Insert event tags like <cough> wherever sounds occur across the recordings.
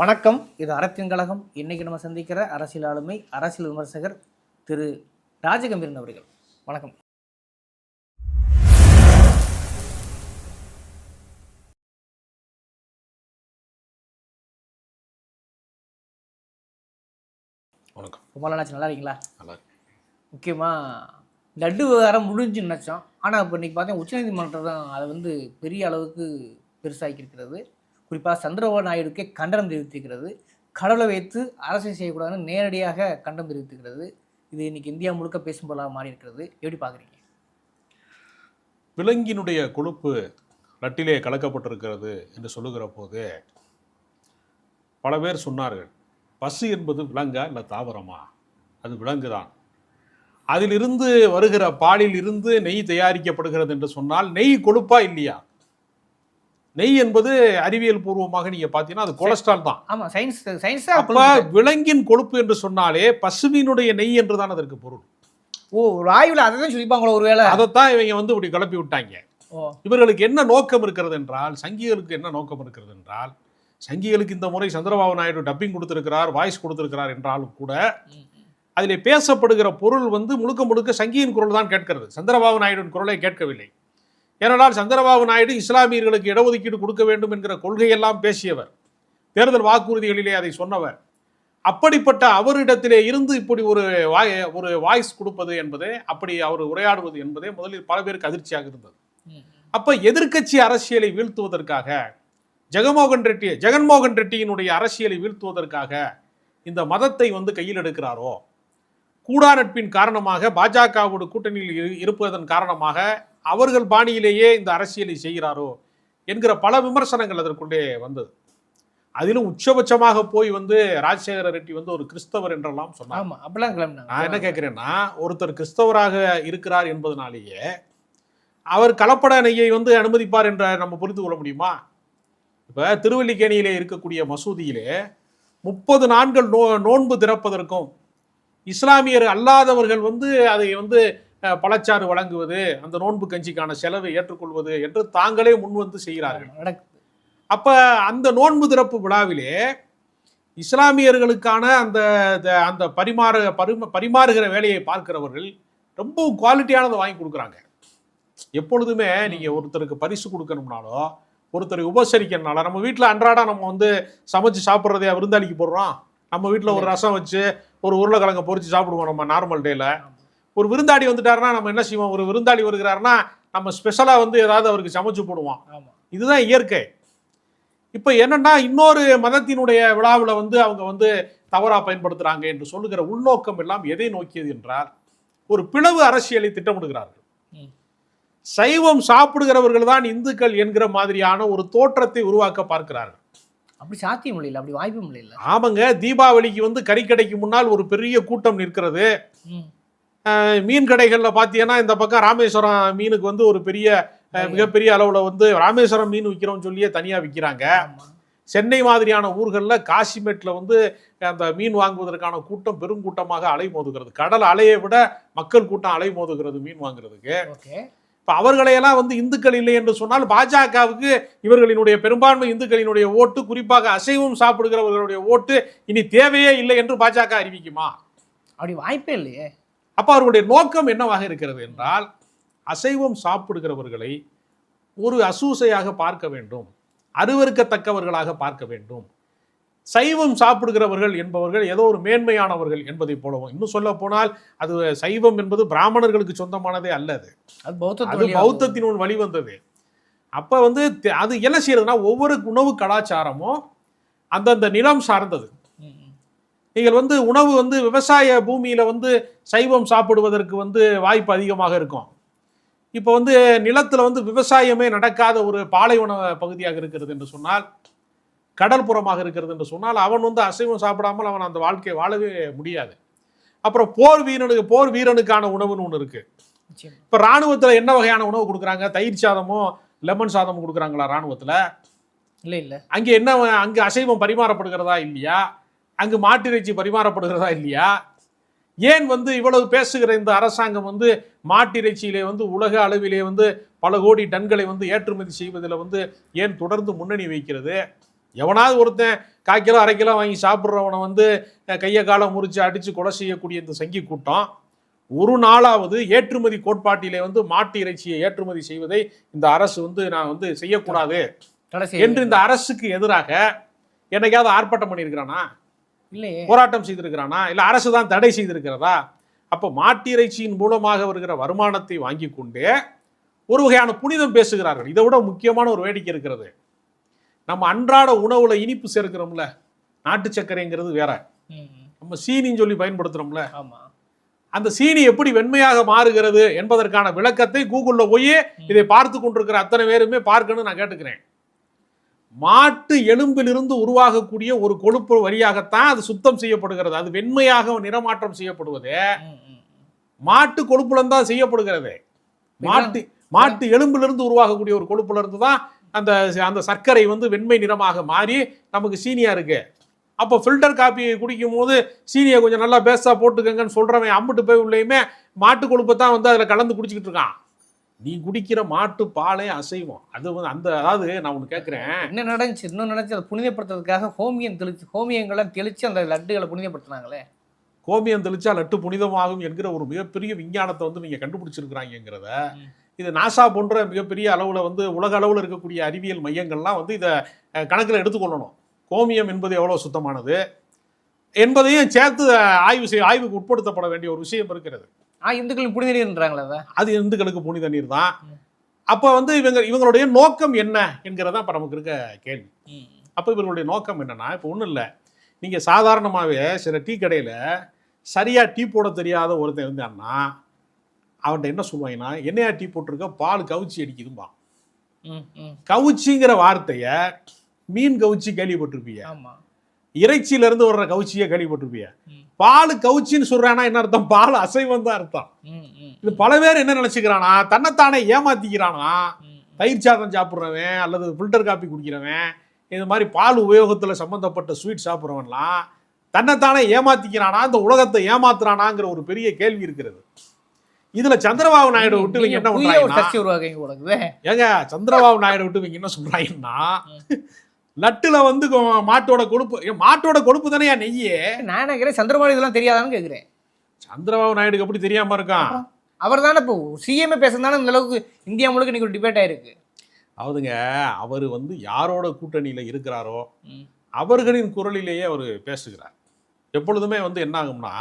வணக்கம். இது அறத்தின் கழகம். இன்னைக்கு நம்ம சந்திக்கிற அரசியல் ஆளுமை அரசியல் விமர்சகர் திரு ராஜகம்பீரன் அவர்கள். வணக்கம். வணக்கம். ரொம்ப நாளாச்சு. நல்லா இருக்கீங்களா? நல்லா. முக்கியமாக லட்டு விவகாரம் முடிஞ்சுன்னு நினச்சோம். ஆனால் இப்போ இன்றைக்கி பார்த்தா உச்சநீதிமன்றம் தான் அதை வந்து பெரிய அளவுக்கு பெருசாக்கி இருக்கிறது குறிப்பாக சந்திரபாபு நாயுடுக்கே கண்டனம் தெரிவித்திருக்கிறது. கடவுளை வைத்து அரசியல் செய்யக்கூடாதுன்னு நேரடியாக கண்டனம் தெரிவித்திருக்கிறது. இது இன்னைக்கு இந்தியா முழுக்க பேசும் பொருளாக மாறி இருக்கிறது எப்படி பார்க்குறீங்க? விலங்கினுடைய கொழுப்பு லட்டிலே கலக்கப்பட்டிருக்கிறது என்று சொல்லுகிற போது பல பேர் சொன்னார்கள் பசு என்பது விலங்கா இல்லை தாவரமா? அது விலங்கு தான் அதிலிருந்து வருகிற பாலில் இருந்து நெய் தயாரிக்கப்படுகிறது என்று சொன்னால் நெய் கொழுப்பா இல்லையா? நெய் என்பது அறிவியல் பூர்வமாக நீங்க பார்த்தீங்கன்னா அது கொலஸ்ட்ரால் தான். ஆமாம் சயின்ஸ் சயின்ஸ் அப்ப விலங்கின் கொழுப்பு என்று சொன்னாலே பசுவினுடைய நெய் என்றுதான் அதற்கு பொருள். ஓ ஒரு ஆய்வில் அதை தான் சொல்லிப்பாங்களோ ஒருவேளை. அதைத்தான் இவங்க வந்து இப்படி கிளப்பி விட்டாங்க. இவர்களுக்கு என்ன நோக்கம் இருக்கிறது என்றால் சங்கிகளுக்கு என்ன நோக்கம் இருக்கிறது என்றால் சங்கிகளுக்கு இந்த முறை சந்திரபாபு நாயுடு டப்பிங் கொடுத்திருக்கிறார் வாய்ஸ் கொடுத்திருக்கிறார் என்றாலும் கூட. அதில் பேசப்படுகிற பொருள் வந்து முழுக்க முழுக்க சங்கியின் குரல் தான் கேட்கிறது. சந்திரபாபு நாயுடுவின் குரலை கேட்கவில்லை. ஏனென்றால் சந்திரபாபு நாயுடு இஸ்லாமியர்களுக்கு இடஒதுக்கீடு கொடுக்க வேண்டும் என்கிற கொள்கையெல்லாம் பேசியவர். தேர்தல் வாக்குறுதிகளிலே அதை சொன்னவர். அப்படிப்பட்ட அவரிடத்திலே இருந்து இப்படி ஒரு வாய் ஒரு வாய்ஸ் கொடுப்பது என்பதே அப்படி அவர் உரையாடுவது என்பதே முதலில் பல பேருக்கு அதிர்ச்சியாக இருந்தது. அப்ப எதிர்க்கட்சி அரசியலை வீழ்த்துவதற்காக ஜெகன்மோகன் ரெட்டி ஜெகன்மோகன் ரெட்டியினுடைய அரசியலை வீழ்த்துவதற்காக இந்த மதத்தை வந்து கையில் எடுக்கிறாரோ? கூடா நட்பின் காரணமாக பாஜகவோடு கூட்டணியில் இரு- இருப்பதன் காரணமாக அவர்கள் பாணியிலேயே இந்த அரசியலை செய்கிறாரோ என்கிற பல விமர்சனங்கள் அதற்குள்ளே வந்தது. அதிலும் உச்சபட்சமாக போய் வந்து ராஜசேகர ரெட்டி வந்து ஒரு கிறிஸ்தவர் என்றெல்லாம் சொன்னார். ஆமா அப்படிலாம் நான் என்ன கேட்குறேன்னா ஒருத்தர் கிறிஸ்தவராக இருக்கிறார் என்பதனாலேயே அவர் கலப்பட நெய்யை வந்து அனுமதிப்பார் என்ற நம்ம புரிந்து கொள்ள முடியுமா? இப்போ திருவல்லிக்கேணியிலே இருக்கக்கூடிய மசூதியிலே முப்பது நாட்கள் நோ நோன்பு திறப்பதற்கும் இஸ்லாமியர் அல்லாதவர்கள் வந்து அதை வந்து பழச்சாறு வழங்குவது அந்த நோன்பு கஞ்சிக்கான செலவை ஏற்றுக்கொள்வது என்று தாங்களே முன்வந்து செய்கிறார்கள். அப்ப அந்த நோன்பு திறப்பு விழாவிலே இஸ்லாமியர்களுக்கான அந்த அந்த பரிமாற பரிம பரிமாறுகிற வேலையை பார்க்கிறவர்கள் ரொம்ப குவாலிட்டியானதை வாங்கி கொடுக்குறாங்க. எப்பொழுதுமே நீங்க ஒருத்தருக்கு பரிசு கொடுக்கணும்னாலோ ஒருத்தரை உபசரிக்கணும்னால நம்ம வீட்டில் அன்றாடம் நம்ம வந்து சமைச்சு சாப்பிட்றதே விருந்தாளிக்கு போடுறோம். நம்ம வீட்டில் ஒரு ரசம் வச்சு ஒரு உருளைக்கிழங்க பொரிச்சு சாப்பிடுவோம் நம்ம நார்மல் டேல ஒரு விருந்தாடி வந்துட்டாருன்னா நம்ம என்ன செய்வோம்? ஒரு விருந்தாளி வருகிறாருன்னா நம்ம ஸ்பெஷலாக வந்து ஏதாவது அவருக்கு சமைச்சு போடுவோம். இதுதான் இயற்கை. இப்போ என்னன்னா இன்னொரு மதத்தினுடைய விழாவில் வந்து அவங்க வந்து தவறா பயன்படுத்துறாங்க என்று சொல்லுகிற உள்நோக்கம் எல்லாம் எதை நோக்கியது என்றால் ஒரு பிளவு அரசியலை திட்டமிடுகிறார்கள். சைவம் சாப்பிடுகிறவர்கள் தான் இந்துக்கள் என்கிற மாதிரியான ஒரு தோற்றத்தை உருவாக்க பார்க்கிறார்கள். அப்படி சாத்தியம் இல்லைல்ல அப்படி வாய்ப்பும் இல்லைல்ல. ஆமாங்க தீபாவளிக்கு வந்து கறிக்கடைக்கு முன்னால் ஒரு பெரிய கூட்டம் நிற்கிறது. மீன் கடைகளில் பார்த்தீங்கன்னா இந்த பக்கம் ராமேஸ்வரம் மீனுக்கு வந்து ஒரு பெரிய மிகப்பெரிய அளவில் வந்து ராமேஸ்வரம் மீன் விற்கிறோம்னு சொல்லியே தனியாக விற்கிறாங்க சென்னை மாதிரியான ஊர்களில் காசிமேட்டில் வந்து அந்த மீன் வாங்குவதற்கான கூட்டம் பெருங்கூட்டமாக அலைமோதுகிறது கடல் அலையை விட மக்கள் கூட்டம் அலைமோதுகிறது மீன் வாங்குறதுக்கு. ஓகே. இப்போ அவர்களையெல்லாம் வந்து இந்துக்கள் இல்லை என்று சொன்னால் பாஜகவுக்கு இவர்களினுடைய பெரும்பான்மை இந்துக்களினுடைய ஓட்டு குறிப்பாக அசைவம் சாப்பிடுகிறவர்களுடைய ஓட்டு இனி தேவையே இல்லை என்று பாஜக அறிவிக்குமா? அப்படி வாய்ப்பே இல்லையே. அப்போ அவர்களுடைய நோக்கம் என்னவாக இருக்கிறது என்றால் அசைவம் சாப்பிடுகிறவர்களை ஒரு அசூசையாக பார்க்க வேண்டும் அருவருக்கத்தக்கவர்களாக பார்க்க வேண்டும். சைவம் சாப்பிடுகிறவர்கள் என்பவர்கள் ஏதோ ஒரு மேன்மையானவர்கள் என்பதை போலவும் இன்னும் சொல்ல போனால் அது சைவம் என்பது பிராமணர்களுக்கு சொந்தமானதே அல்ல அது. பௌத்தத்தின் வழி வந்தது. அப்ப வந்து அது என்ன செய்யறதுன்னா ஒவ்வொரு உணவு கலாச்சாரமும் அந்தந்த நிலம் சார்ந்தது. நீங்கள் வந்து உணவு வந்து விவசாய பூமியில வந்து சைவம் சாப்பிடுவதற்கு வந்து வாய்ப்பு அதிகமாக இருக்கும். இப்போ வந்து நிலத்துல வந்து விவசாயமே நடக்காத ஒரு பாலைவன பகுதியாக இருக்கிறது என்று சொன்னால் கடல்புறமாக இருக்கிறது என்று சொன்னால் அவன் வந்து அசைவம் சாப்பிடாமல் அவன் அந்த வாழ்க்கையை வாழவே முடியாது. அப்புறம் போர் வீரனுக்கு போர் வீரனுக்கான உணவுன்னு ஒன்று இருக்கு. நிச்சயம். இப்போ ராணுவத்தில் என்ன வகையான உணவு கொடுக்குறாங்க? தயிர் சாதமும் லெமன் சாதமும் கொடுக்குறாங்களா ராணுவத்தில்? இல்ல இல்ல. அங்கே என்ன அங்கே அசைவம் பரிமாறப்படுகிறதா இல்லையா? அங்கு மாட்டிறைச்சி பரிமாறப்படுகிறதா இல்லையா? ஏன் வந்து இவ்வளவு பேசுகிற இந்த அரசாங்கம் வந்து மாட்டிறைச்சியிலே வந்து உலக அளவிலே வந்து பல கோடி டன்களை வந்து ஏற்றுமதி செய்வதில் வந்து ஏன் தொடர்ந்து முன்னணி வைக்கிறது? எவனாவது ஒருத்தன் கால் கிலோ அரை கிலோ வாங்கி சாப்பிட்றவனை வந்து கையை காலை முறிச்சு அடித்து கொலை செய்யக்கூடிய இந்த சங்கி கூட்டம் ஒரு நாளாவது ஏற்றுமதி கோட்பாட்டிலே வந்து மாட்டு இறைச்சியை ஏற்றுமதி செய்வதை இந்த அரசு வந்து நான் வந்து செய்யக்கூடாது. என்று இந்த அரசுக்கு எதிராக என்னைக்காவது ஆர்ப்பாட்டம் பண்ணியிருக்கிறானா? போராட்டம் செய்திருக்கிறானா? இல்ல அரசு தான் தடை செய்திருக்கிறதா? அப்போ மாட்டு இறைச்சியின் மூலமாக வருகிற வருமானத்தை வாங்கி கொண்டே ஒரு வகையான புனிதம் பேசுகிறார்கள். இதை விட முக்கியமான ஒரு வேடிக்கை இருக்கிறது. நம்ம அன்றாட உணவுல இனிப்பு சேர்க்கிறோம்ல. நாட்டு சர்க்கரைங்கிறது வேற. நம்ம சீனின்னு சொல்லி பயன்படுத்துறோம்ல. ஆமா. அந்த சீனி எப்படி வெண்மையாக மாறுகிறது என்பதற்கான விளக்கத்தை கூகுள்ல போய் இதை பார்த்து கொண்டிருக்கிற அத்தனை பேருமே பார்க்கணும்னு நான் கேட்டுக்கிறேன். மாட்டு எலும்பிலிருந்து உருவாகக்கூடிய ஒரு கொழுப்பு வழியாகத்தான் அது சுத்தம் செய்யப்படுகிறது. அது வெண்மையாக நிறமாற்றம் செய்யப்படுவது. மாட்டு கொழுப்புல தான் செய்யப்படுகிறது. மாட்டு மாட்டு எலும்பிலிருந்து உருவாகக்கூடிய ஒரு கொழுப்புல இருந்து தான் அந்த அந்த சர்க்கரை வந்து வெண்மை நிறமாக மாறி நமக்கு சீனியா இருக்கு. அப்போ ஃபில்டர் காப்பி குடிக்கும் போது சீனியை கொஞ்சம் நல்லா பேஸ்டா போட்டுக்கங்கன்னு சொல்றவன் அம்பிட்டு போய் உள்ளேயுமே மாட்டு கொழுப்பை தான் வந்து அதில் கலந்து குடிச்சிக்கிட்டு இருக்கான். நீ குடிக்கிற மாட்டு பாலே அசைவம். அது வந்து அந்த அதாவது நான் ஒன்று கேட்குறேன் என்ன நடந்துச்சு? இன்னும் நடந்துச்சு. அதை புனிதப்படுத்துறதுக்காக ஹோமியம் தெளிச்சு ஹோமியங்கள்லாம் தெளிச்சு அந்த லட்டுகளை புனிதப்படுத்துனாங்களே. கோமியம் தெளிச்சா லட்டு புனிதமாகும் என்கிற ஒரு மிகப்பெரிய விஞ்ஞானத்தை வந்து நீங்க கண்டுபிடிச்சிருக்கிறாங்கிறத. இது நாசா போன்ற மிகப்பெரிய அளவுல வந்து உலக அளவுல இருக்கக்கூடிய அறிவியல் மையங்கள்லாம் வந்து இதை கணக்குல எடுத்துக்கொள்ளணும். கோமியம் என்பது எவ்வளவு சுத்தமானது? என்பதையும் சேர்த்து ஆய்வு செய்ய ஆய்வுக்கு உட்படுத்தப்பட வேண்டிய ஒரு விஷயம் இருக்கிறது. ஆ இந்துக்களின் புனித நீர்ன்றாங்களே அதை? அது இந்துக்களுக்கு புனித நீர் தான். அப்போ வந்து இவங்க இவங்களுடைய நோக்கம் என்ன என்கிறதா இப்போ நமக்கு இருக்க கேள்வி. அப்போ இவர்களுடைய நோக்கம் என்னன்னா இப்போ ஒன்றும் இல்லை. நீங்கள் சாதாரணமாகவே சில டீ கடையில் சரியாக டீ போட தெரியாத ஒருத்தன் இருந்தான்னா அவன்கிட்ட என்ன சொல்லுவாங்கன்னா என்னையா டீ போட்டிருக்க? பால் கவுச்சி அடிக்குதும்பா. கவுச்சிங்கிற வார்த்தையை மீன் கவுச்சி கேள்விப்பட்டிருப்பீங்க. ஆமா. இறைச்சியில இருந்து வர்ற கவுச்சியை கேள்விப்பட்டிருப்பீங்க ம். பால் கவுச்சின்னு சொல்றானா என்ன அர்த்தம்? பால் அசைவம் தான் அர்த்தம் இது பல பேர் என்ன நினைச்சுக்கிறானா தன்னைத்தானே ஏமாத்திக்கிறானா? தயிர் சாதம் சாப்பிட்றவன் அல்லது ஃபில்டர் காப்பி குடிக்கிறவன் இது மாதிரி பால் உபயோகத்தில் சம்மந்தப்பட்ட ஸ்வீட் சாப்பிட்றவன்லாம் தன்னைத்தானே ஏமாத்திக்கிறானா? இந்த உலகத்தை ஏமாத்துறானாங்கிற ஒரு பெரிய கேள்வி இருக்கிறது. இதுல சந்திரபாபு நாயுடு விட்டு இவங்க என்ன உலகுது ஏங்க சந்திரபாபு நாயுடு விட்டு என்ன சொல்றாங்கன்னா லட்டுல வந்து மாட்டோட கொழுப்பு மாட்டோட கொழுப்பு தானே நெய்யே? நான் நினைக்கிறேன் சந்திரபாபு இதெல்லாம் தெரியாதான்னு கேட்குறேன் சந்திரபாபு நாயுடுக்கு எப்படி தெரியாம இருக்கான் அவர் தானே இப்போ சிஎம்ஏ பேசுறதுனால இந்த அளவுக்கு இந்தியா முழுக்க இன்னைக்கு ஒரு டிபேட் ஆயிருக்கு. அவுதுங்க அவர் வந்து யாரோட கூட்டணியில இருக்கிறாரோ அவர்களின் குரலிலேயே அவர் பேசுகிறார். எப்பொழுதுமே வந்து என்ன ஆகும்னா.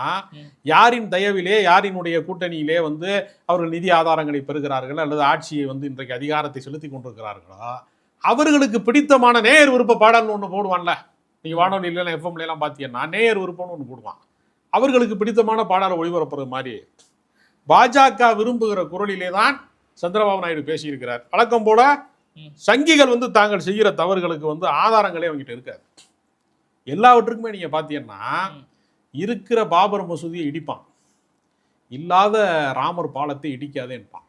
யாரின் தயவிலே யாரினுடைய கூட்டணியிலே வந்து அவர்கள் நிதி ஆதாரங்களை பெறுகிறார்கள் அல்லது ஆட்சியை வந்து இன்றைக்கு அதிகாரத்தை செலுத்தி கொண்டிருக்கிறார்களோ அவர்களுக்கு பிடித்தமான நேயர் விருப்ப பாடல்னு ஒன்று போடுவான்ல. நீங்கள் வானொலியில எஃப்எம்ல எல்லாம் பார்த்தீங்கன்னா நேயர் விருப்பம்னு ஒன்று போடுவான். அவர்களுக்கு பிடித்தமான பாடலை ஒளிபரப்புறது மாதிரி. பாஜக விரும்புகிற குரலிலே தான் சந்திரபாபு நாயுடு பேசியிருக்கிறார். வழக்கம் போல. சங்கிகள் வந்து தாங்கள் செய்கிற தவறுகளுக்கு வந்து ஆதாரங்களே அவங்ககிட்ட இருக்காது. எல்லாவற்றுக்குமே நீங்க பார்த்தீங்கன்னா. இருக்கிற பாபர் மசூதியை இடிப்பான். இல்லாத ராமர் பாலத்தை இடிக்காதேன்பான்.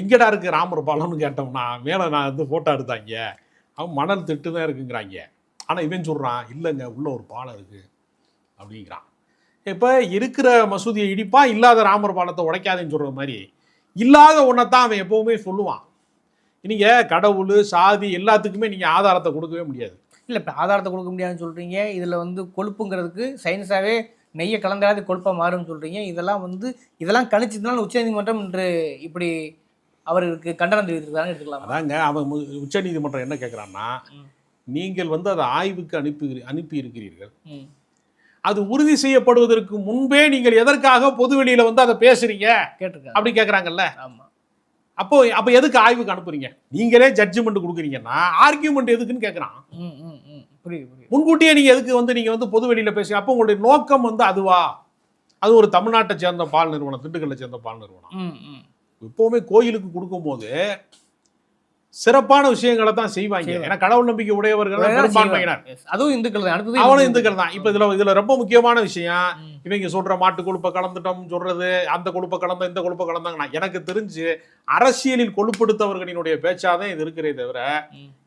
எங்கடா இருக்குது ராமர் பாலம்னு கேட்டோம்னா மேலே நான் வந்து ஃபோட்டோ எடுத்தாங்க. அவன் மணல் திட்டு தான் இருக்குங்கிறாங்க. ஆனால் இவன் சொல்கிறான் இல்லைங்க உள்ளே ஒரு பாலம் இருக்குது அப்படிங்கிறான். இப்போ இருக்கிற மசூதியை இடிப்பான் இல்லாத ராமர் பாலத்தை உடைக்காதேன்னு சொல்கிற மாதிரி இல்லாத ஒன்றை தான் அவன் எப்போவுமே சொல்லுவான். நீங்கள் கடவுள் சாதி எல்லாத்துக்குமே நீங்கள் ஆதாரத்தை கொடுக்கவே முடியாது. இல்லை இப்போ ஆதாரத்தை கொடுக்க முடியாதுன்னு சொல்கிறீங்க இதில் வந்து கொழுப்புங்கிறதுக்கு சயின்ஸாகவே நெய்யை கலந்தாது கொழுப்பாக மாறும்னு சொல்கிறீங்க இதெல்லாம் வந்து இதெல்லாம் கணிச்சதுனால உச்சநீதிமன்றம் இன்று இப்படி அவருக்கு கண்டனம் தெரிவித்திருக்காங்க எடுத்துக்கலாமா? அதாங்க அவன் உச்ச நீதிமன்றம் என்ன கேட்குறான்னா. நீங்கள் வந்து அதை ஆய்வுக்கு அனுப்பி அனுப்பி இருக்கிறீர்கள். அது உறுதி செய்யப்படுவதற்கு முன்பே நீங்கள் எதற்காக பொதுவெளியில வந்து அதை பேசுறீங்க? கேட்டிருக்காங்க அப்படி கேட்குறாங்கல்ல ஆமா. அப்போ அப்போ எதுக்கு ஆய்வுக்கு அனுப்புறீங்க? நீங்களே ஜட்ஜ்மெண்ட் கொடுக்குறீங்கன்னா ஆர்கியூமெண்ட் எதுக்குன்னு கேட்குறான் முன்கூட்டியே நீங்க எதுக்கு வந்து நீங்க வந்து பொதுவெளியில பேசுங்க அப்போ உங்களுடைய நோக்கம் வந்து அதுவா? அது ஒரு தமிழ்நாட்டை சேர்ந்த பால் நிறுவனம் திண்டுக்கல்லை சேர்ந்த பால் நிறுவனம். எப்பவுமே கோயிலுக்கு கொடுக்கும்போது சிறப்பான விஷயங்களை தான் செய்வாங்க. ஏன்னா கடவுள் நம்பிக்கை உடையவர்கள் தான் பெரும்பான்மையினர். அதுவும் இந்துக்கள் தான் அடுத்தது அவனும் இந்துக்கள் தான் இப்ப இதுல இதுல ரொம்ப முக்கியமான விஷயம். இவங்க சொல்ற மாட்டு கொழுப்பை கலந்துட்டோம் சொல்றது அந்த கொழுப்பை கலந்த இந்த கொழுப்பை கலந்தாங்கன்னா எனக்கு தெரிஞ்சு அரசியலில் கொழுப்படுத்தவர்களினுடைய பேச்சாதான் இது இருக்கிறதே தவிர.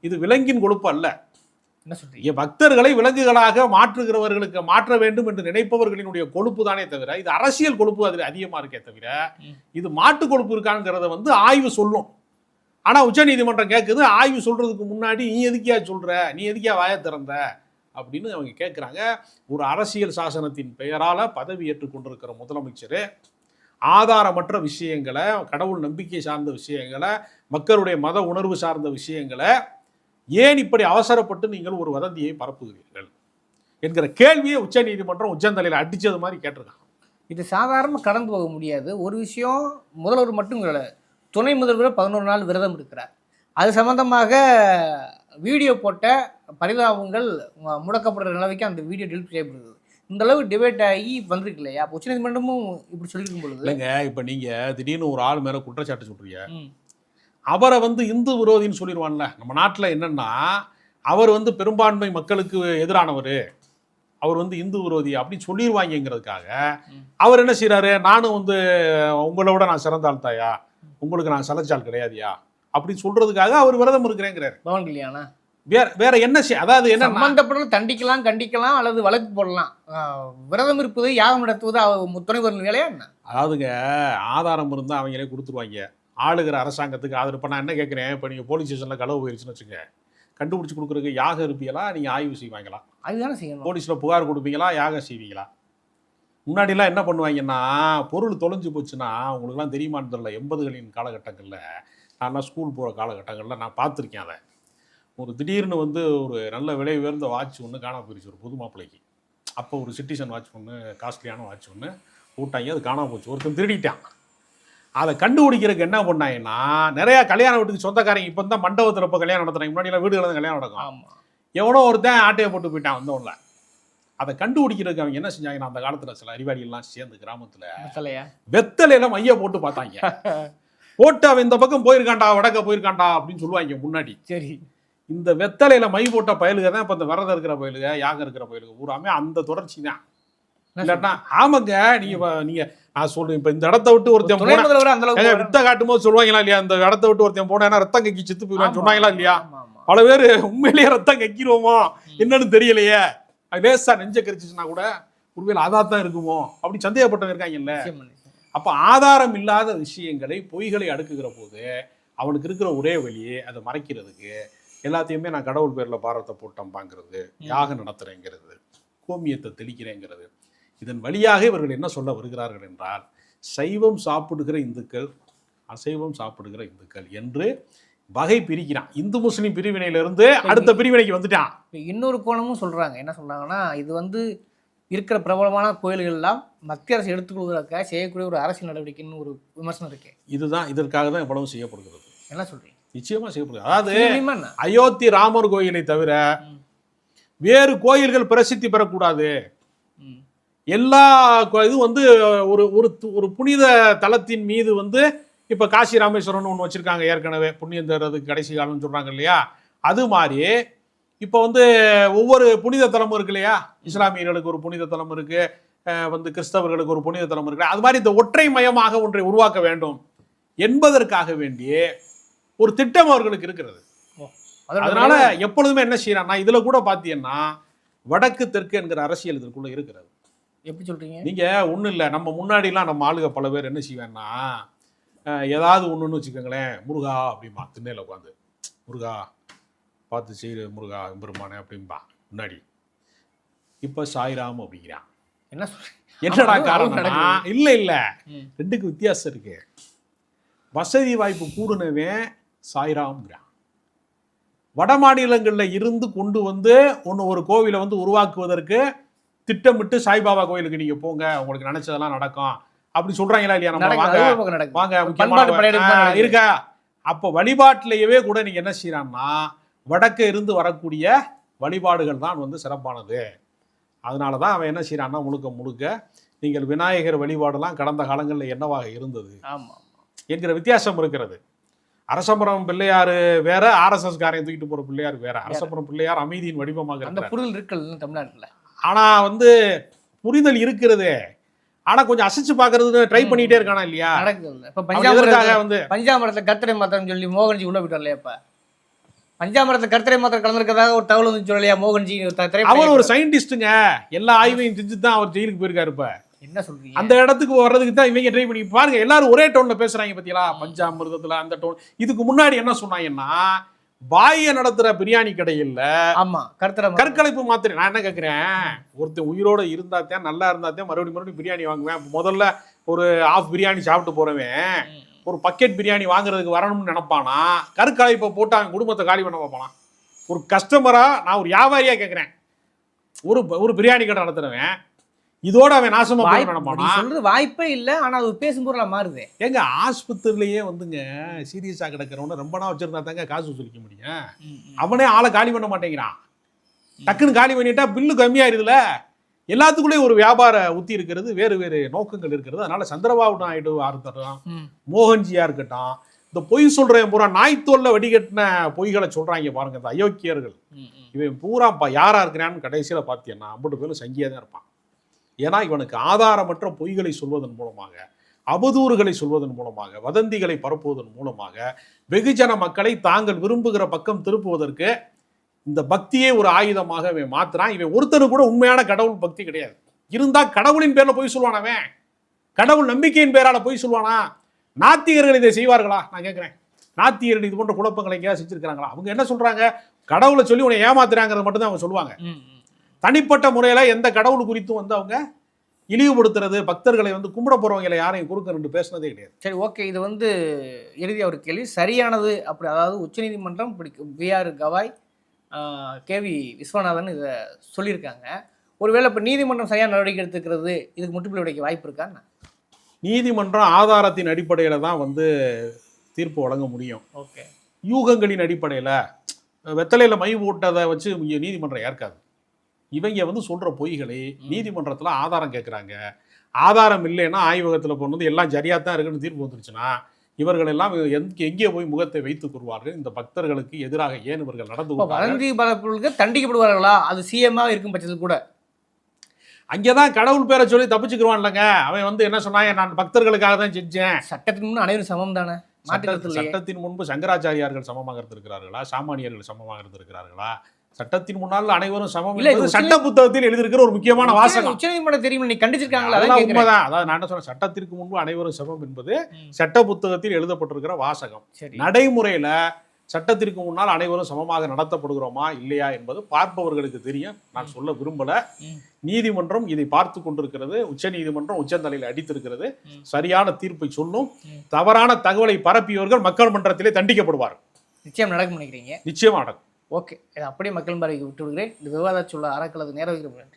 இது விலங்கின் கொழுப்பு அல்ல என்ன சொல்றீங்க? பக்தர்களை விலங்குகளாக மாற்றுகிறவர்களுக்கு மாற்ற வேண்டும் என்று நினைப்பவர்களினுடைய கொழுப்பு தானே தவிர இது அரசியல் கொழுப்பு அதில் அதிகமா இருக்கே தவிர. இது மாட்டு கொழுப்பு இருக்காங்கிறத வந்து ஆய்வு சொல்லும். ஆனா உச்சநீதிமன்றம் கேட்குது ஆய்வு சொல்றதுக்கு முன்னாடி நீ எதுக்கியா சொல்ற? நீ எதுக்கியா வாய திறந்த? அப்படின்னு அவங்க கேட்குறாங்க ஒரு அரசியல் சாசனத்தின் பெயரால பதவி ஏற்றுக் கொண்டிருக்கிற முதலமைச்சர் ஆதாரமற்ற விஷயங்களை கடவுள் நம்பிக்கை சார்ந்த விஷயங்களை மக்களுடைய மத உணர்வு சார்ந்த விஷயங்களை ஏன் இப்படி அவசரப்பட்டு நீங்கள் ஒரு வதந்தியை பரப்புகிறீர்கள்? என்கிற கேள்வியை உச்சநீதிமன்றம் உச்சந்தலையில் அடிச்சது மாதிரி கேட்டிருக்காங்க. இது சாதாரண கடந்து போக முடியாது. ஒரு விஷயம் முதல்வர் மட்டும் இல்லை துணை முதல்வர் பதினோரு நாள் விரதம் இருக்கிறார். அது சம்பந்தமாக வீடியோ போட்ட பரிதாபங்கள் முடக்கப்படுற நிலைமைக்கு அந்த வீடியோ டெலிட் செய்யப்படுது. இந்த அளவு டிபேட் ஆகி வந்திருக்கு இல்லையா? உச்சநீதிமன்றமும் இப்படி சொல்லியிருக்கும் பொழுது. இல்லைங்க இப்போ நீங்க திடீர்னு ஒரு ஆள் மேல குற்றச்சாட்டு சொல்றீங்க. ம், அவரை வந்து இந்து விரோதின்னு சொல்லிடுவான்ல. நம்ம நாட்டில் என்னன்னா அவர் வந்து பெரும்பான்மை மக்களுக்கு எதிரானவர். அவர் வந்து இந்து விரோதி அப்படின்னு சொல்லிடுவாங்கங்கிறதுக்காக ம். அவர் என்ன செய்றாரு? நானும் வந்து உங்களோட நான் சிறந்த ஆள் தாயா? உங்களுக்கு நான் சலைச்சால் கிடையாதியா? அப்படின்னு சொல்றதுக்காக அவர் விரதம் இருக்கிறேங்கிறாரு. பவன் கல்யாணா? வேற வேற என்ன செய் அதாவது என்ன சம்பந்தப்பட்ட தண்டிக்கலாம் கண்டிக்கலாம் அல்லது வழக்கு போடலாம். விரதம் இருப்பது யாகம் நடத்துவது அவ- துணைவரின் வேலையா என்ன? அதாவதுங்க ஆதாரம் இருந்தால் அவங்களே கொடுத்துருவாங்க. ஆளுகிற அரசாங்கத்துக்கு ஆதரவு. இப்போ நான் என்ன கேட்குறேன் இப்போ நீங்கள் போலீஸ் ஸ்டேஷனில் களவு போயிருச்சுன்னு வச்சுங்க கண்டுபிடிச்சி கொடுக்குறதுக்கு யாகம் இருப்பீங்களா? நீங்கள் ஆய்வு செய்வாங்களா? அதுதானே செய்யணும். போலீஸில் புகார் கொடுப்பீங்களா? யாகம் செய்வீங்களா? முன்னாடிலாம் என்ன பண்ணுவாங்கன்னா பொருள் தொலைஞ்சு போச்சுன்னா உங்களுக்குலாம் தெரியுமான்னு தெரியல. எண்பதுகளின் காலகட்டங்களில் நான்லாம் ஸ்கூல் போகிற காலகட்டங்களில் நான் பார்த்துருக்கேன் அதை. ஒரு திடீர்னு வந்து ஒரு நல்ல விலை உயர்ந்த வாட்ச் ஒன்று காணாம போயிடுச்சு ஒரு புது மாப்பிள்ளைக்கு. அப்போ ஒரு சிட்டிசன் வாட்ச் ஒன்று காஸ்ட்லியான வாட்ச் ஒன்று போட்டாங்க அது காணாம போச்சு. ஒருத்தன் திருடிட்டான். அதை கண்டுபிடிக்கிறதுக்கு என்ன பண்ணாங்கன்னா நிறையா கல்யாண வீட்டுக்கு சொந்தக்காரங்க இப்போ தான் மண்டபத்தில் இப்போ கல்யாணம் நடத்துறாங்க. முன்னாடிலாம் வீடுகளில் கல்யாணம் நடக்கும். எவனோ ஒருத்தன் ஆட்டையை போட்டு போயிட்டான் வந்தவன்ல. அதை கண்டுபிடிக்கிறதுக்கு அவங்க என்ன செஞ்சாங்கன்னா அந்த காலத்துல சில அறிவாளிகள்லாம் சேர்ந்து கிராமத்துல தலையா வெத்தலையில மைய போட்டு பார்த்தாங்க. <laughs> போட்டு அவன் இந்த பக்கம் போயிருக்கான்டா வடக்க போயிருக்கான்டா அப்படின்னு சொல்லுவாங்க முன்னாடி. சரி. இந்த வெத்தலையில மை போட்ட பயலுக தான் இப்ப இந்த விரதம் இருக்கிற பயலுக யாகம் இருக்கிற பயலுக. பூராமே அந்த தொடர்ச்சி தான். இல்லாட்டா ஆமாங்க நீங்க நீங்க நான் சொல்றேன் இப்ப இந்த இடத்த விட்டு ஒருத்தன் போன வித்த காட்டும் போது சொல்லுவாங்களா இல்லையா? இந்த இடத்த விட்டு ஒருத்தன் போனா ரத்தம் கக்கி செத்து போயிடுவான்னு சொன்னாங்களா இல்லையா. பல பேர் உண்மையிலேயே ரத்தம் கக்கிடுவோமோ என்னன்னு தெரியலையே. அது லேசா நெஞ்ச கரிச்சுச்சுன்னா கூட ஒருவேளை அதா தான் இருக்குமோ அப்படி சந்தேகப்பட்டவங்க இருக்காங்கல்ல. அப்ப ஆதாரம் இல்லாத விஷயங்களை பொய்களை அடுக்குகிற போது அவனுக்கு இருக்கிற ஒரே வழி அதை மறைக்கிறதுக்கு எல்லாத்தையுமே நான் கடவுள் பேர்ல பாரத்தை போட்டம்பாங்கிறது யாகம் நடத்துறேங்கிறது கோமியத்தை தெளிக்கிறேங்கிறது. இதன் வழியாக இவர்கள் என்ன சொல்ல வருகிறார்கள் என்றால் சைவம் சாப்பிடுகிற இந்துக்கள் அசைவம் சாப்பிடுகிற இந்துக்கள் என்று வகை பிரிக்கிறான். இந்து முஸ்லிம் பிரிவினையிலிருந்து அடுத்த பிரிவினைக்கு வந்துட்டான். இன்னொரு கோணமும் சொல்றாங்க. என்ன சொல்றாங்கன்னா இது வந்து இருக்கிற பிரபலமான கோயில்கள் எல்லாம் மத்திய அரசு எடுத்துக்கொள்வதற்காக செய்யக்கூடிய ஒரு அரசியல் நடவடிக்கைன்னு ஒரு விமர்சனம் இருக்கு. இதுதான் இதற்காக தான் இவ்வளவு செய்யப்படுகிறது. என்ன சொல்றீங்க? நிச்சயமா செய்யப்படுகிறது. அதாவது? அயோத்தி ராமர் கோயிலை தவிர. வேறு கோயில்கள் பிரசித்தி பெறக்கூடாது. எல்லா இது வந்து ஒரு ஒரு ஒரு புனித தலத்தின் மீது வந்து இப்ப காசி ராமேஸ்வரம்னு ஒன்று வச்சிருக்காங்க ஏற்கனவே. புண்ணியம் தர்றதுக்கு கடைசி காலம்னு சொல்றாங்க இல்லையா? அது மாதிரி இப்போ வந்து ஒவ்வொரு புனித தலமும் இருக்கு இல்லையா? இஸ்லாமியர்களுக்கு ஒரு புனித தலம் இருக்கு அஹ் வந்து கிறிஸ்தவர்களுக்கு ஒரு புனித தலம் இருக்கு. அது மாதிரி இந்த ஒற்றை மயமாக ஒன்றை உருவாக்க வேண்டும் என்பதற்காக வேண்டிய ஒரு திட்டம் அவர்களுக்கு இருக்கிறது. அதனால எப்பொழுதுமே என்ன செய்யறான்னா இதுல கூட பாத்தீங்கன்னா வடக்கு தெற்கு என்கிற அரசியல் இதற்குள்ள இருக்கிறது. எப்படி சொல்றீங்க? நீங்க ஒண்ணும் இல்ல. நம்ம முன்னாடிலாம் நம்ம ஆளுக பல பேர் என்ன செய்வேன்னா ஏதாவது ஒண்ணுன்னு வச்சுக்கோங்களேன் முருகா அப்படிம்பா திண்ணையில உட்காந்து. முருகா பார்த்து செய்யுது முருகா பெருமானே அப்படிம்பா முன்னாடி. இப்ப சாய்ராம் அப்படிங்கிறான். என்ன என்னடா நடக்குது. இல்ல இல்ல. ரெண்டுக்கு வித்தியாசம் இருக்கு. வசதி வாய்ப்பு கூடுனவன் சாய்ராம்ங்கிறான். வட மாநிலங்கள்ல இருந்து கொண்டு வந்து ஒன்று ஒரு கோவிலை வந்து உருவாக்குவதற்கு திட்டமிட்டு சாய்பாபா கோயிலுக்கு நீங்க போங்க உங்களுக்கு நினைச்சதெல்லாம் நடக்கும். அப்படி சொல்றாங்களா இல்லையா? நம்ம வாங்க. வாங்க முக்கியமான. இருக்கா? அப்போ வழிபாட்டிலேயே கூட நீங்க என்ன செய்யறான்னா வடக்க இருந்து வரக்கூடிய வழிபாடுகள் தான் வந்து சிறப்பானது. அதனால தான் அவன் என்ன செய்யறான்னா முழுக்க முழுக்க நீங்கள் விநாயகர் வழிபாடெல்லாம் கடந்த காலங்களில் என்னவாக இருந்தது? என்கிற வித்தியாசம் இருக்கிறது. அரசபுரம் பிள்ளையார் வேற ஆர்எஸ்எஸ் காரையும் தூக்கிட்டு போற பிள்ளையார் வேற. அரசபுரம் பிள்ளையார் அமைதியின் வடிவமாக அந்த புரிதல் இருக்குல்ல தமிழ்நாட்டுல? ஆனா வந்து புரிதல் இருக்கிறது. ஆனா கொஞ்சம் அசைச்சு பாக்குறது ட்ரை பண்ணிட்டே இருக்கானா இல்லையா? நடக்குது இப்ப பஞ்சாமரத்துல வந்து? பஞ்சாமரத்துல கர்த்தரை மாத்திரம் சொல்லி மோகன்ஜி உள்ள இல்லையா இப்ப? பஞ்சாமரத்துல கர்த்தரை மாத்திரம் கலந்துருக்கதாக ஒரு தகவல் வந்து சொல்லலையா மோகன்ஜி? அவர் ஒரு சயின்டிஸ்ட்டுங்க எல்லா ஆய்வையும் செஞ்சு தான் அவர் ஜெயிலுக்கு போயிருக்காரு இப்ப. என்ன சொல்றீங்க? அந்த இடத்துக்கு வர்றதுக்கு தான் இவங்க ட்ரை பண்ணி பாருங்க எல்லாரும் ஒரே டோன்ல பேசுறாங்க பத்தியா பஞ்சாமிர்தத்துல அந்த டோன் இதுக்கு முன்னாடி என்ன சொன்னாங்கன்னா பாய நடத்துற பிரியாணி கடையில் ஆமா கருத்தர கற்கலைப்பு மாத்திரை. நான் என்ன கேட்குறேன் ஒருத்தன் உயிரோட இருந்தாத்தான் நல்லா இருந்தாத்தான் மறுபடியும் மறுபடியும் பிரியாணி வாங்குவேன். முதல்ல ஒரு ஆஃப் பிரியாணி சாப்பிட்டு போறவன் ஒரு பக்கெட் பிரியாணி வாங்குறதுக்கு வரணும்னு நினைப்பானா? கற்கலைப்பை போட்டு அவன் குடும்பத்தை காலி பண்ண பார்ப்பானா ஒரு கஸ்டமரா நான் ஒரு வியாபாரியா கேட்குறேன் ஒரு ஒரு பிரியாணி கடை நடத்துறவன் இதோட அவன் நாசமா சொல்றது வாய்ப்பே இல்ல ஆனா அது பேசும் பொருளா மாறுதே. ஏங்க ஆஸ்பத்திரியிலேயே வந்துங்க சீரியஸா கிடக்கிறவன ரொம்ப நாள் வச்சிருந்தா தாங்க காசு வசூலிக்க முடியும். அவனே ஆளை காலி பண்ண மாட்டேங்கிறான். டக்குன்னு காலி பண்ணிட்டா பில்லு கம்மியாயிருதுல. எல்லாத்துக்குள்ளேயும் ஒரு வியாபார உத்தி இருக்கிறது வேறு வேறு நோக்கங்கள் இருக்கிறது. அதனால சந்திரபாபு நாயுடுவா இருக்கட்டும் ம். மோகன்ஜியா இருக்கட்டும் இந்த பொய் சொல்றேன் பூரா நாய்த்தோல்ல வடிகட்டின பொய்களை சொல்றாங்க பாருங்க இந்த அயோக்கியர்கள். இவன் பூரா பா யாரா இருக்கிறான்னு கடைசியில பார்த்தீங்கன்னா ஐம்பது பேரும் சங்கியா தான் இருப்பான். ஏன்னா இவனுக்கு ஆதாரமற்ற பொய்களை சொல்வதன் மூலமாக அவதூறுகளை சொல்வதன் மூலமாக வதந்திகளை பரப்புவதன் மூலமாக வெகுஜன மக்களை தாங்கள் விரும்புகிற பக்கம் திருப்புவதற்கு இந்த பக்தியே ஒரு ஆயுதமாக இவன் மாத்துறான். இவன் ஒருத்தனு கூட உண்மையான கடவுள் பக்தி கிடையாது. இருந்தா கடவுளின் பேர்ல பொய் சொல்லுவானவன் அவன். கடவுள் நம்பிக்கையின் பேரால பொய் சொல்லுவானா? நாத்திகர்கள் இதை செய்வார்களா? நான் கேட்குறேன். நாத்திகர்கள் இது போன்ற குழப்பங்களை எங்கேயாவது செஞ்சிருக்காங்களா அவங்க என்ன சொல்றாங்க? கடவுளை சொல்லி உன்னை ஏமாத்துறாங்கிறது மட்டும் தான் அவங்க சொல்லுவாங்க. தனிப்பட்ட முறையில எந்த கடவுள் குறித்தும் வந்து அவங்க இழிவுபடுத்துறது பக்தர்களை வந்து கும்பிட போறவங்களை யாரையும் குறுக்க ரெண்டு பேசுனதே கிடையாது. சரி ஓகே. இது வந்து இறுதியா ஒரு கேள்வி. சரியானது அப்படி அதாவது உச்சநீதிமன்றம் இப்படி பிஆர் கவாய் கேவி விஸ்வநாதன் இதை சொல்லியிருக்காங்க. ஒருவேளை இப்போ நீதிமன்றம் சரியான நடவடிக்கை எடுத்துக்கிறது இதுக்கு முற்றுப்புள்ளி வைக்க வாய்ப்பு இருக்கா? என்ன? நீதிமன்றம் ஆதாரத்தின் அடிப்படையில தான் வந்து தீர்ப்பு வழங்க முடியும். ஓகே. யூகங்களின் அடிப்படையில வெத்தலையில மை போட்டதை வச்சு நீதிமன்றம் ஏற்காது. இவங்க வந்து சொல்ற பொய்களை நீதிமன்றத்துல ஆதாரம் கேட்குறாங்க ஆதாரம் இல்லைன்னா ஆய்வகத்துல போனது எல்லாம் சரியா தான் இருக்குன்னு தீர்ப்பு வந்துருச்சுன்னா இவர்கள் எல்லாம் எங்க போய் முகத்தை வைத்துக் கொள்வார்கள் இந்த பக்தர்களுக்கு எதிராக ஏன் இவர்கள் நடந்து வதந்தி பரப்புகளுக்கு தண்டிக்கப்படுவார்களா? அது சிஎம்மாக இருக்கும் பட்சத்தில் கூட. அங்கேதான் கடவுள் பேரை சொல்லி தப்பிச்சுக்கிருவான்லங்க. அவன் வந்து என்ன சொன்னாங்க நான் பக்தர்களுக்காக தான் செஞ்சேன். சட்டத்தின் முன் அனைவரும் சமம் தானே? சட்டத்தின் முன்பு சங்கராச்சாரியார்கள் சமமாக இருந்திருக்கிறார்களா சாமானியர்கள் சமமாக இருந்திருக்கிறார்களா சட்டத்தின் முன்னால் அனைவரும் சமம் இல்ல, இது உச்ச- சட்ட புத்தகத்தில் எழுதியிருக்கிற ஒரு முக்கியமான வாசகம். உச்சநீதிமன்றம் தெரியும் நீ கண்டிச்சிருக்காங்களா? அதான். உண்மைதான். அதாவது நான் சொன்னேன் சட்டத்திற்கு முன்பு அனைவரும் சமம் என்பது. சட்ட புத்தகத்தில் எழுதப்பட்டிருக்கிற வாசகம். நடைமுறையில சட்டத்திற்கு முன்னால் அனைவரும் சமமாக நடத்தப்படுகிறோமா இல்லையா என்பது பார்ப்பவர்களுக்கு தெரியும். நான் சொல்ல விரும்பல. நீதிமன்றம் இதை பார்த்து கொண்டிருக்கிறது. உச்ச நீதிமன்றம் உச்சந்தலையில் அடித்திருக்கிறது. சரியான தீர்ப்பை சொல்லும். தவறான தகவலை பரப்பியவர்கள் மக்கள் மன்றத்திலே தண்டிக்கப்படுவார் நிச்சயம் நடக்கும் நினைக்கிறீங்க? நிச்சயமா நடக்கும். ஓகே. இதை அப்படியே மக்கள் பார்வைக்கு விட்டு விடுகிறேன் இந்த விவாத சொல்ல அறக்களது நேரம் வைக்கிறேன்